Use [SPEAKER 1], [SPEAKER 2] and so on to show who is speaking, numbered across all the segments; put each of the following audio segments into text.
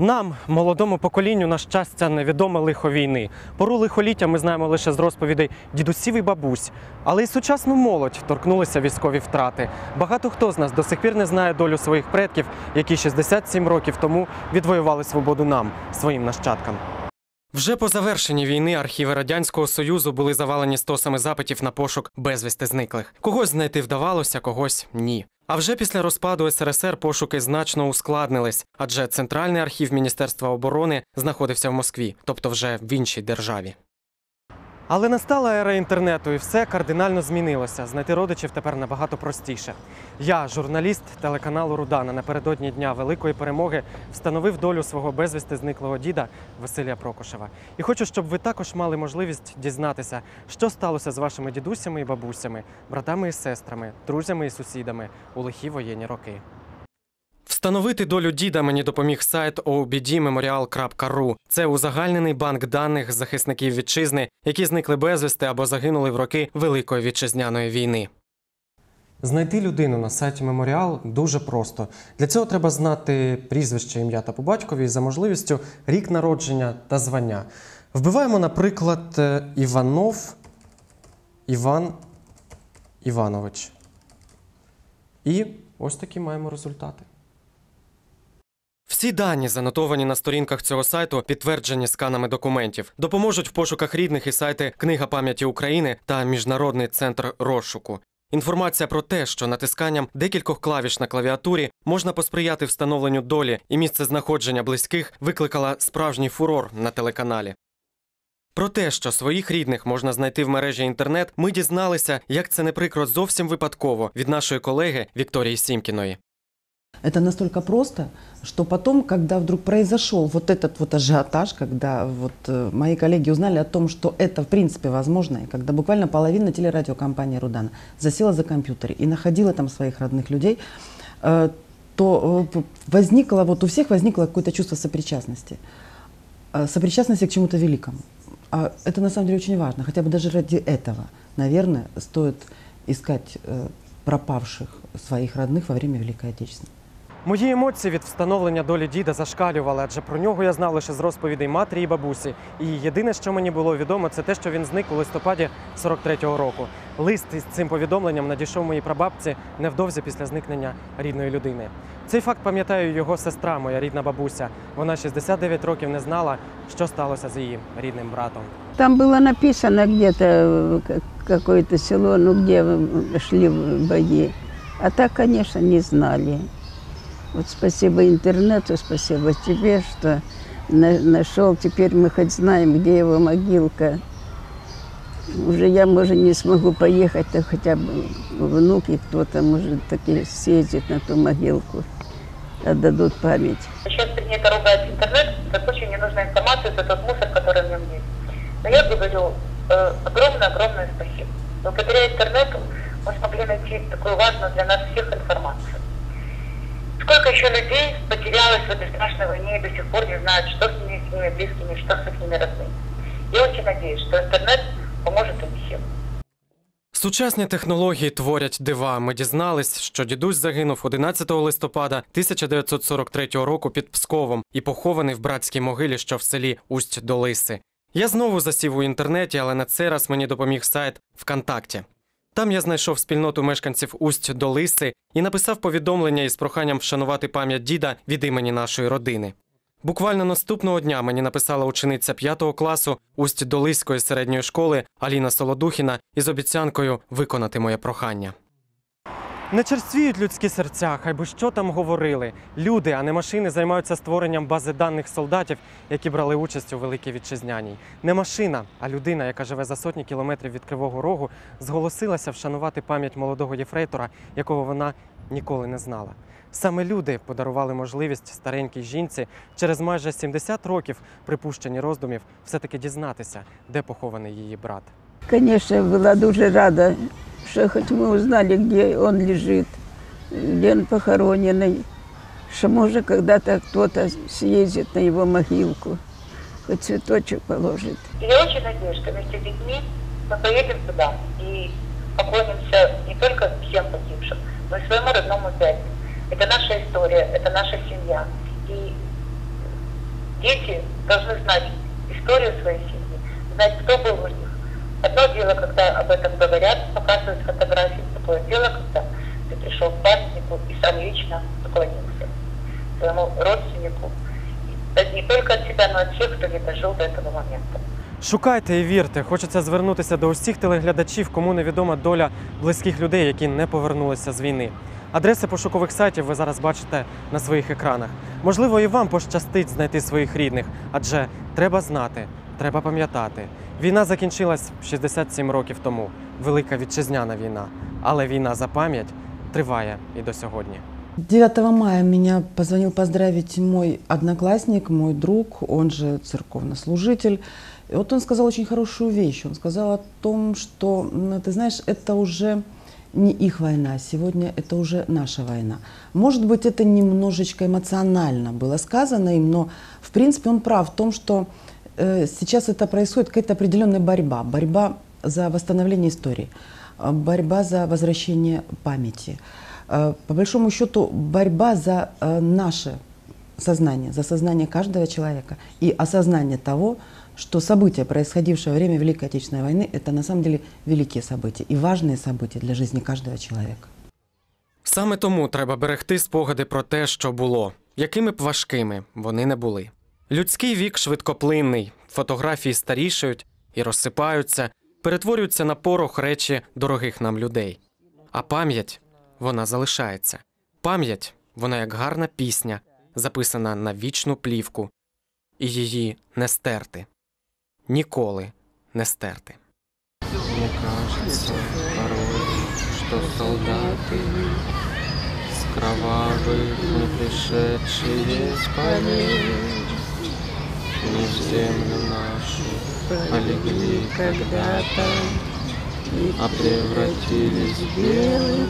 [SPEAKER 1] Нам, молодому поколінню, на щастя, невідоме лихо війни. Пору лихоліття ми знаємо лише з розповідей дідусів і бабусь. Але й сучасну молодь торкнулися військові втрати. Багато хто з нас до сих пір не знає долю своїх предків, які 67 років тому відвоювали свободу нам, своїм нащадкам. Вже по завершенні війни архіви радянського союзу були завалені стосами запитів на пошук безвісти зниклих. Когось знайти вдавалося, когось ні. А вже після розпаду СРСР пошуки значно ускладнились, адже центральний архів Міністерства оборони знаходився в Москві, тобто вже в іншій державі. Але настала ера інтернету, і все кардинально змінилося. Знайти родичів тепер набагато простіше. Я, журналіст телеканалу Рудана, напередодні дня великої перемоги встановив долю свого безвісти зниклого діда Василія Прокошева. І хочу, щоб ви також мали можливість дізнатися, що сталося з вашими дідусями і бабусями, братами і сестрами, друзями і сусідами у лихі воєнні роки. Встановити долю діда мені допоміг сайт obdmemorial.ru. Це узагальнений банк даних захисників вітчизни, які зникли безвісти або загинули в роки Великої вітчизняної війни. Знайти людину на сайті Меморіал дуже просто. Для цього треба знати прізвище, ім'я та по батькові за можливістю рік народження та звання. Вбиваємо, наприклад, е, Іванов Іван Іванович. І ось такі маємо результати. Всі дані, занотовані на сторінках цього сайту, підтверджені сканами документів, допоможуть в пошуках рідних і сайти Книга пам'яті України та Міжнародний центр розшуку. Інформація про те, що натисканням декількох клавіш на клавіатурі можна посприяти встановленню долі і місце знаходження близьких, викликала справжній фурор на телеканалі. Про те, що своїх рідних можна знайти в мережі інтернет, ми дізналися, як це не прикро зовсім випадково від нашої колеги Вікторії Сімкіної.
[SPEAKER 2] Это настолько просто, что потом, когда вдруг произошел вот этот вот ажиотаж, когда вот э, мои коллеги узнали о том, что это в принципе возможно, и когда буквально половина телерадиокомпании «Рудана» засела за компьютер и находила там своих родных людей, э, то э, возникло, вот у всех возникло какое-то чувство сопричастности. Сопричастности к чему-то великому. А это на самом деле очень важно. Хотя бы даже ради этого, наверное, стоит искать пропавших своих родных во время Великой Отечественной.
[SPEAKER 1] Мої емоції від встановлення долі діда зашкалювали, адже про нього я знав лише з розповідей матері і бабусі. І єдине, що мені було відомо, це те, що він зник у листопаді 43-го року. Лист із цим повідомленням надійшов моїй прабабці невдовзі після зникнення рідної людини. Цей факт пам'ятаю його сестра, моя рідна бабуся. Вона 69 років не знала, що сталося з її рідним братом.
[SPEAKER 3] Там было написано где-то э, как- какое-то село, ну где э, шли бои. А так, конечно, не знали. Вот спасибо интернету, спасибо тебе, что на- нашел. Теперь мы хоть знаем, где его могилка. Уже я, может, не смогу поехать, то хотя бы внуки кто-то, может, таки съездит на ту могилку, отдадут память.
[SPEAKER 4] Сейчас принято ругать интернет за кучу ненужной информации, за тот мусор, знают, что с ними, с ними близкими, что с их родными. Я очень надеюсь, что интернет поможет им всем.
[SPEAKER 1] Сучасні технології творять дива. Ми дізнались, що дідусь загинув 11 листопада 1943 року під Псковом і похований в братській могилі, що в селі Усть до Лиси. Я знову засів у інтернеті, але на цей раз мені допоміг сайт ВКонтакті. Там я знайшов спільноту мешканців Усть до Лиси і написав повідомлення із проханням вшанувати пам'ять діда від імені нашої родини. Буквально наступного дня мені написала учениця 5 класу усть Долиської середньої школи Аліна Солодухіна із обіцянкою виконати моє прохання. Не черствіють людські серця, хай би що там говорили. Люди, а не машини, займаються створенням бази даних солдатів, які брали участь у Великій Вітчизняній. Не машина, а людина, яка живе за сотні кілометрів від Кривого Рогу, зголосилася вшанувати пам'ять молодого єфрейтора, якого вона ніколи не знала. Саме люди подарували можливість старенькій жінці через майже 70 років припущені роздумів все-таки дізнатися, де похований її брат.
[SPEAKER 3] Конечно, была дуже рада, что хоть мы узнали, где он лежит, где он похороненный, что может когда-то кто-то съездит на его могилку, хоть цветочек положит.
[SPEAKER 4] И я очень надеюсь, что вместе с детьми мы поедем туда и поклонимся не только всем погибшим, но и своему родному зятю. Это наша история, это наша семья. И дети должны знать историю своей семьи, знать, кто был у них. Одно дело, когда об этом говорят, показывают фотографии, другое дело, когда ты пришел к памятнику и сам лично поклонился своему родственнику. И Не только от себя, но от всех, кто не дожил до этого момента.
[SPEAKER 1] Шукайте і вірте. Хочеться звернутися до усіх телеглядачів, кому невідома доля близьких людей, які не повернулися з війни. Адреси пошукових сайтів ви зараз бачите на своїх екранах. Можливо, і вам пощастить знайти своїх рідних, адже треба знати, треба пам'ятати. Війна закінчилась 67 років тому. Велика вітчизняна війна. Але війна за пам'ять триває і до сьогодні.
[SPEAKER 2] 9 мая меня позвонил поздравить мой одноклассник, мой друг, он же церковнослужитель. И вот он сказал очень хорошую вещь. Он сказал о том, что, ну, ты знаешь, это уже не их война, сегодня это уже наша война. Может быть, это немножечко эмоционально было сказано им, но в принципе он прав в том, что э, сейчас это происходит какая-то определенная борьба. Борьба за восстановление истории, э, борьба за возвращение памяти. Э, По большому счету, борьба за э, наше сознание, за сознание каждого человека и осознание того, что события, происходившие во время Великой Отечественной войны, это на самом деле великие события и важные события для жизни каждого человека.
[SPEAKER 1] Саме тому треба берегти спогади про те, що було, якими б важкими вони не були. Людський вік швидкоплинний, фотографії старішають і розсипаються, перетворюються на порох речі дорогих нам людей. А пам'ять вона залишається. Пам'ять вона як гарна пісня, записана на вічну плівку, і її не стерти. Ніколи не стерти. Мне кажется порой, что солдаты с кровавых не пришедшие с полей не в землю нашу полегли когда-то, а превратились в белых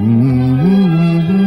[SPEAKER 5] Mm-hmm.